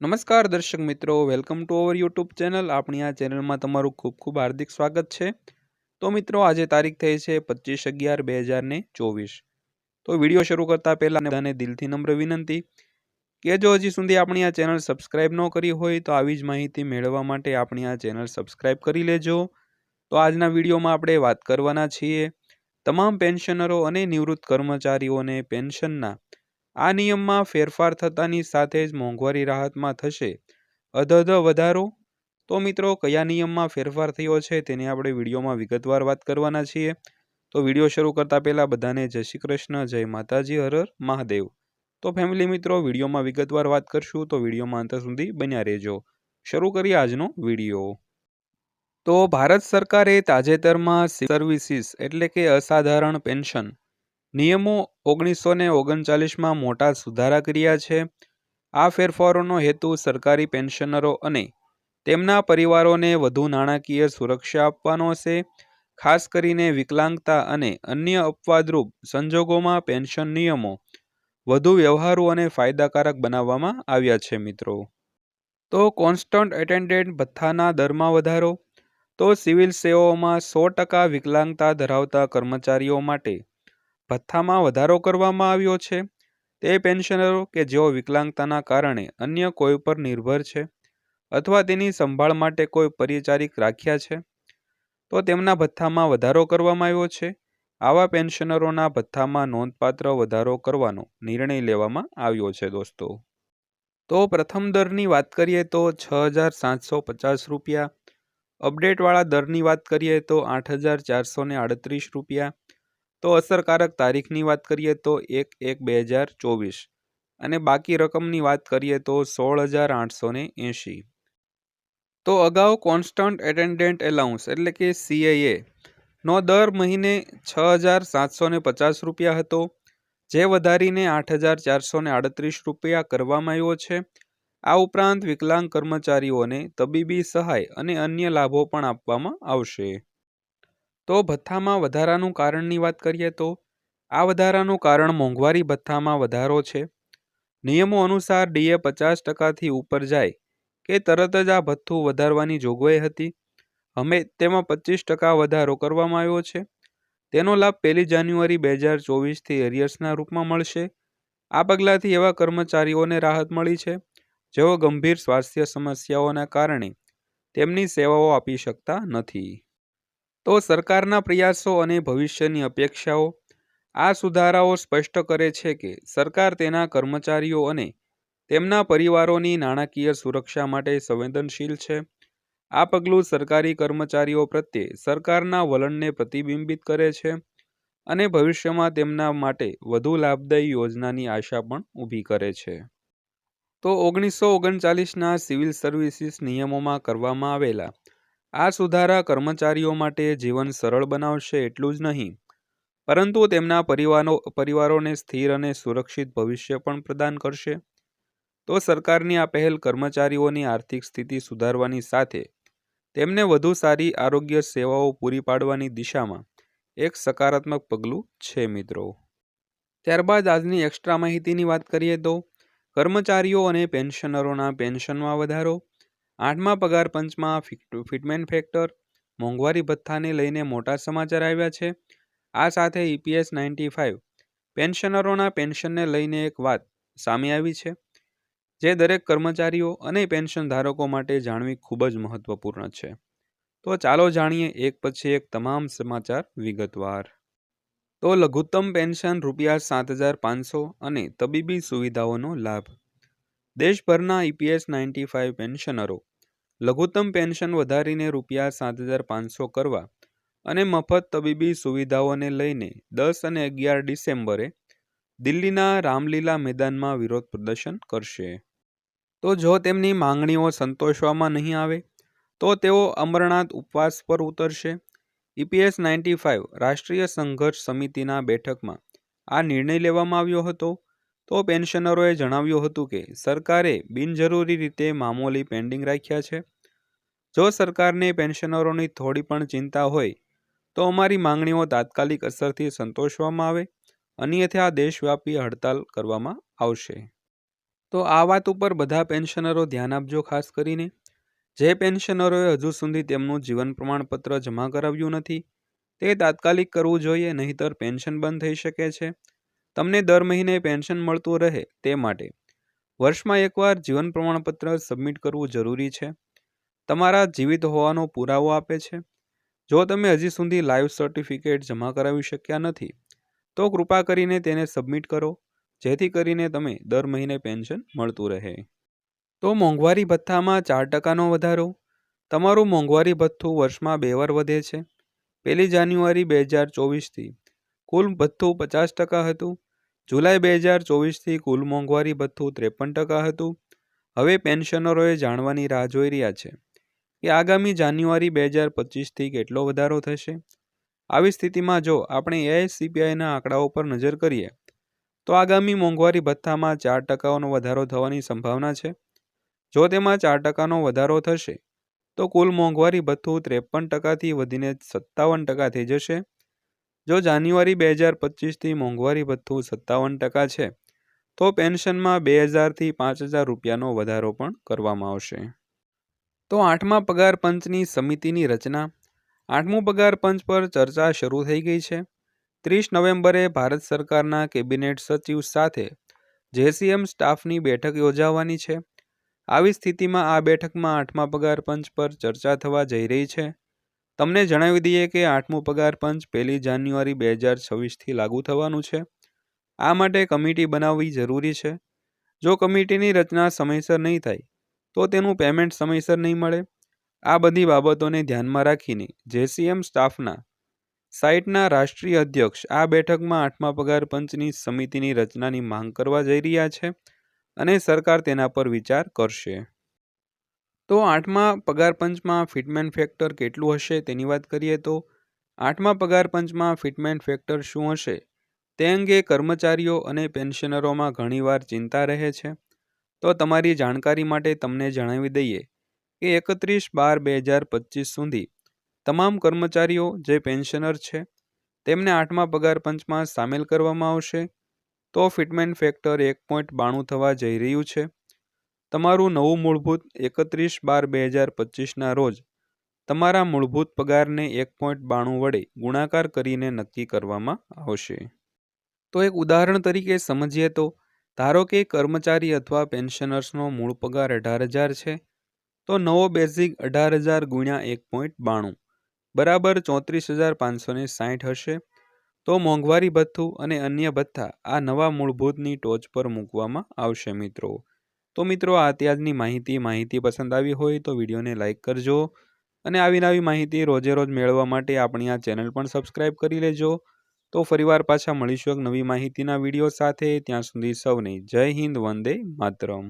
નમસ્કાર દર્શક મિત્રો welcome to our YouTube channel આપણી આ ચેનલમાં તમારું ખૂબ ખૂબ હાર્દિક સ્વાગત છે. તો મિત્રો, આજે તારીખ થઈ છે પચીસ અગિયાર બે હજાર ને ચોવીસ. તો વીડિયો શરૂ કરતાં પહેલાં બધાને દિલથી નમ્ર વિનંતી કે જો હજી સુધી આપણી આ ચેનલ સબસ્ક્રાઈબ ન કરી હોય, તો આવી જ માહિતી મેળવવા માટે આપણી આ ચેનલ સબસ્ક્રાઈબ કરી લેજો. તો આજના વિડીયોમાં આપણે વાત કરવાના છીએ તમામ પેન્શનરો અને નિવૃત્ત કર્મચારીઓને પેન્શનના આ નિયમમાં ફેરફાર થતાની સાથે જ મોંઘવારી રાહતમાં થશે. અધધ વધારો? તો મિત્રો, કયા નિયમમાં ફેરફાર થયો છે તેની આપણે વિડીયોમાં વિગતવાર વાત કરવાના છીએ. તો વીડિયો શરૂ કરતાં પહેલાં બધાને જય શ્રી કૃષ્ણ, જય માતાજી હરર મહાદેવ. તો ફેમિલી મિત્રો, વિડીયોમાં વિગતવાર વાત કરશું તો વિડીયોમાં અંત સુધી બન્યા રહેજો. શરૂ કરીએ આજનો વીડિયો. તો ભારત સરકારે તાજેતરમાં સર્વિસીસ એટલે કે અસાધારણ પેન્શન નિયમો ઓગણીસો ને ઓગણચાલીસમાં મોટા સુધારા કર્યા છે. આ ફેરફારોનો હેતુ સરકારી પેન્શનરો અને તેમના પરિવારોને વધુ નાણાકીય સુરક્ષા આપવાનો છે. ખાસ કરીને વિકલાંગતા અને અન્ય અપવાદરૂપ સંજોગોમાં પેન્શન નિયમો વધુ વ્યવહારુ અને ફાયદાકારક બનાવવામાં આવ્યા છે મિત્રો. તો કોન્સ્ટન્ટ એટેન્ડન્ટ ભથ્થાના દરમાં વધારો. તો સિવિલ સેવાઓમાં સો ટકા વિકલાંગતા ધરાવતા કર્મચારીઓ માટે ભથ્થામાં વધારો કરવામાં આવ્યો છે. તે પેન્શનરો કે જેઓ વિકલાંગતાના કારણે અન્ય કોઈ પર નિર્ભર છે અથવા તેની સંભાળ માટે કોઈ પરિચારિક રાખ્યા છે, તો તેમના ભથ્થામાં વધારો કરવામાં આવ્યો છે. આવા પેન્શનરોના ભથ્થામાં નોંધપાત્ર વધારો કરવાનો નિર્ણય લેવામાં આવ્યો છે દોસ્તો. તો પ્રથમ દરની વાત કરીએ તો છ હજાર સાતસો પચાસ રૂપિયા, અપડેટવાળા દરની વાત કરીએ તો આઠ હજાર ચારસો આડત્રીસ રૂપિયા તો અસરકારક તારીખની વાત કરીએ તો એક એક બે હજાર ચોવીસ. અને બાકી રકમની વાત કરીએ તો સોળ હજાર આઠસો ને એંશી. તો અગાઉ કોન્સ્ટન્ટ એટેન્ડન્ટ એલાઉન્સ એટલે કે સીએએ નો દર મહિને છ હજાર સાતસો ને પચાસ રૂપિયા હતો, જે વધારીને આઠ હજાર ચારસો ને આડત્રીસ રૂપિયા કરવામાં આવ્યો છે. આ ઉપરાંત વિકલાંગ કર્મચારીઓને તબીબી સહાય અને અન્ય લાભો પણ આપવામાં આવશે. તો ભથ્થામાં વધારાનું કારણની વાત કરીએ તો, આ વધારાનું કારણ મોંઘવારી ભથ્થામાં વધારો છે. નિયમો અનુસાર ડીએ પચાસ ટકાથી ઉપર જાય કે તરત જ આ ભથ્થું વધારવાની જોગવાઈ હતી. અમે તેમાં પચીસ ટકા વધારો કરવામાં આવ્યો છે. તેનો લાભ પહેલી જાન્યુઆરી બે હજાર ચોવીસથી એરિયર્સના રૂપમાં મળશે. આ પગલાંથી એવા કર્મચારીઓને રાહત મળી છે, જેઓ ગંભીર સ્વાસ્થ્ય સમસ્યાઓના કારણે તેમની સેવાઓ આપી શકતા નથી. તો સરકારના પ્રયાસો અને ભવિષ્યની અપેક્ષાઓ. આ સુધારાઓ સ્પષ્ટ કરે છે કે સરકાર તેના કર્મચારીઓ અને તેમના પરિવારોની નાણાકીય સુરક્ષા માટે સંવેદનશીલ છે. આ પગલું સરકારી કર્મચારીઓ પ્રત્યે સરકારના વલણને પ્રતિબિંબિત કરે છે અને ભવિષ્યમાં તેમના માટે વધુ લાભદાયી યોજનાની આશા પણ ઊભી કરે છે. તો ઓગણીસો ઓગણચાલીસના સિવિલ સર્વિસીસ નિયમોમાં કરવામાં આવેલા આ સુધારા કર્મચારીઓ માટે જીવન સરળ બનાવશે એટલું જ નહીં. પરંતુ તેમના પરિવારો, પરિવારોને સ્થિર અને સુરક્ષિત ભવિષ્ય પણ પ્રદાન કરશે. તો સરકારની આ પહેલ કર્મચારીઓની આર્થિક સ્થિતિ સુધારવાની સાથે તેમને વધુ સારી આરોગ્ય સેવાઓ પૂરી પાડવાની દિશામાં એક સકારાત્મક પગલું છે મિત્રો. ત્યારબાદ આજની એક્સ્ટ્રા માહિતીની વાત કરીએ તો કર્મચારીઓ અને પેન્શનરોના પેન્શનમાં વધારો આઠમા પગાર પંચમાં ફિટમેન ફેક્ટર મોંઘવારી ભથ્થાને લઈને મોટા સમાચાર આવ્યા છે. આ સાથે ઈપીએસ નાઇન્ટી ફાઇવ પેન્શનરોના પેન્શનને લઈને એક વાત સામે આવી છે. જે દરેક કર્મચારીઓ અને પેન્શન ધારકો માટે જાણવી ખૂબ જ મહત્વપૂર્ણ છે. તો ચાલો જાણીએ એક પછી એક તમામ સમાચાર વિગતવાર. તો લઘુત્તમ પેન્શન રૂપિયા સાત હજાર પાંચસો અને તબીબી સુવિધાઓનો લાભ. દેશભરના ઈપીએસ નાઇન્ટી ફાઇવ પેન્શનરો લઘુત્તમ પેન્શન વધારીને રૂપિયા સાત હજાર પાંચસો કરવા અને મફત તબીબી સુવિધાઓને લઈને દસ અને અગિયાર ડિસેમ્બરે દિલ્હીના રામલીલા મેદાનમાં વિરોધ પ્રદર્શન કરશે. તો જો તેમની માંગણીઓ સંતોષવામાં નહીં આવે, તો તેઓ અમરનાથ ઉપવાસ પર ઉતરશે. ઈપીએસ નાઇન્ટી ફાઇવ રાષ્ટ્રીય સંઘર્ષ સમિતિના બેઠકમાં આ નિર્ણય લેવામાં આવ્યો હતો. તો પેન્શનરોએ જણાવ્યું હતું કે, સરકારે બિનજરૂરી રીતે મામૂલી પેન્ડિંગ રાખ્યા છે. જો સરકારને પેન્શનરોની થોડી પણ ચિંતા હોય, તો અમારી માંગણીઓ તાત્કાલિક અસરથી સંતોષવામાં આવે. અન્યથા દેશવ્યાપી હડતાલ કરવામાં આવશે. તો આ વાત ઉપર બધા પેન્શનરો ધ્યાન આપજો ખાસ કરીને. જે પેન્શનરોએ હજુ સુધી તેમનું જીવન પ્રમાણપત્ર જમા કરાવ્યું નથી, તે તાત્કાલિક કરવું જોઈએ, નહીંતર પેન્શન બંધ થઈ શકે છે. તમને દર મહિને પેન્શન મળતું રહે તે માટે. વર્ષમાં એકવાર જીવન પ્રમાણપત્ર સબમિટ કરવું જરૂરી છે. તમારા જીવિત હોવાનો પુરાવો આપે છે. જો તમે હજી સુધી લાઈવ સર્ટિફિકેટ જમા કરાવી શક્યા નથી, તો કૃપા કરીને તેને સબમિટ કરો, જેથી કરીને તમે દર મહિને પેન્શન મળતું રહે. તો મોંઘવારી ભથ્થામાં ચાર ટકાનો વધારો. તમારું મોંઘવારી ભથ્થું વર્ષમાં બે વાર વધે છે. પહેલી જાન્યુઆરી બે હજાર ચોવીસથી કુલ ભથ્થું પચાસ ટકા હતું. જુલાઈ બે હજાર ચોવીસથી કુલ મોંઘવારી ભથ્થું ત્રેપન ટકા હતું. હવે પેન્શનરોએ જાણવાની રાહ જોઈ રહ્યા છે કે આગામી જાન્યુઆરી બે હજાર પચીસથી કેટલો વધારો થશે. આવી સ્થિતિમાં જો આપણે એઆઈસીપીઆઈના આંકડાઓ પર નજર કરીએ, તો આગામી મોંઘવારી ભથ્થામાં ચાર ટકાનો વધારો થવાની સંભાવના છે. જો તેમાં ચાર ટકાનો વધારો થશે, તો કુલ મોંઘવારી ભથ્થું ત્રેપન ટકાથી વધીને સત્તાવન ટકા થઈ જશે. જો જાન્યુઆરી બે હજાર પચીસથી મોંઘવારી ભથ્થું સત્તાવન ટકા છે, તો પેન્શનમાં બે હજારથી પાંચ હજાર રૂપિયાનો વધારો પણ કરવામાં આવશે. તો આઠમા પગાર પંચની સમિતિની રચના. આઠમું પગાર પંચ પર ચર્ચા શરૂ થઈ ગઈ છે. ત્રીસ નવેમ્બરે ભારત સરકારના કેબિનેટ સચિવ સાથે જેસીએમ સ્ટાફની બેઠક યોજાવાની છે. આવી સ્થિતિમાં આ બેઠકમાં આઠમા પગાર પંચ પર ચર્ચા થવા જઈ રહી છે. તમને જણાવી દઈએ કે આઠમું પગાર પંચ પહેલી જાન્યુઆરી બે હજાર છવ્વીસથી લાગુ થવાનું છે. આ માટે કમિટી બનાવવી જરૂરી છે. જો કમિટીની રચના સમયસર નહીં થાય, તો તેનું પેમેન્ટ સમયસર નહીં મળે. આ બધી બાબતોને ધ્યાનમાં રાખીને જેસીએમ સ્ટાફના સાઇટના રાષ્ટ્રીય અધ્યક્ષ આ બેઠકમાં આઠમા પગાર પંચની સમિતિની રચનાની માંગ કરવા જઈ રહ્યા છે અને સરકાર તેના પર વિચાર કરશે. તો આઠમા પગાર પંચમાં ફિટમેન ફેક્ટર કેટલું હશે તેની વાત કરીએ તો આઠમા પગાર પંચમાં ફિટમેન ફેક્ટર શું હશે? તે અંગે કર્મચારીઓ અને પેન્શનરોમાં ઘણીવાર ચિંતા રહે છે. તો તમારી જાણકારી માટે તમને જણાવી દઈએ કે એકત્રીસ બાર બે હજાર પચીસ સુધી તમામ કર્મચારીઓ જે પેન્શનર છે તેમને આઠમા પગાર પંચમાં સામેલ કરવામાં આવશે. તો ફિટમેન ફેક્ટર એક પોઈન્ટ બાણું થવા જઈ રહ્યું છે. તમારું નવું મૂળભૂત એકત્રીસ બાર બે હજાર પચીસના રોજ તમારા મૂળભૂત પગારને એક પોઈન્ટ બાણું વડે ગુણાકાર કરીને નક્કી કરવામાં આવશે. તો એક ઉદાહરણ તરીકે સમજીએ તો, ધારો કે કર્મચારી અથવા પેન્શનર્સનો મૂળ પગાર અઢાર હજાર છે, તો નવો બેઝિક અઢાર હજાર ગુણ્યા એક પોઈન્ટ બાણું, બરાબર ચોત્રીસ હજાર પાંચસો ને સાહીઠ હશે. તો મોંઘવારી ભથ્થું અને અન્ય ભથ્થા આ નવા મૂળભૂતની ટોચ પર મૂકવામાં આવશે મિત્રો. તો મિત્રો, આ અત્યારની માહિતી. માહિતી પસંદ આવી હોય તો વિડીયોને લાઇક કરજો અને આવી નવી માહિતી રોજે રોજ મેળવવા માટે આપણી આ ચેનલ પણ સબસ્ક્રાઇબ કરી લેજો. તો ફરીવાર પાછા મળીશું એક નવી માહિતીના વીડિયો સાથે. ત્યાં સુધી સૌને જય હિન્દ, વંદે માતરમ.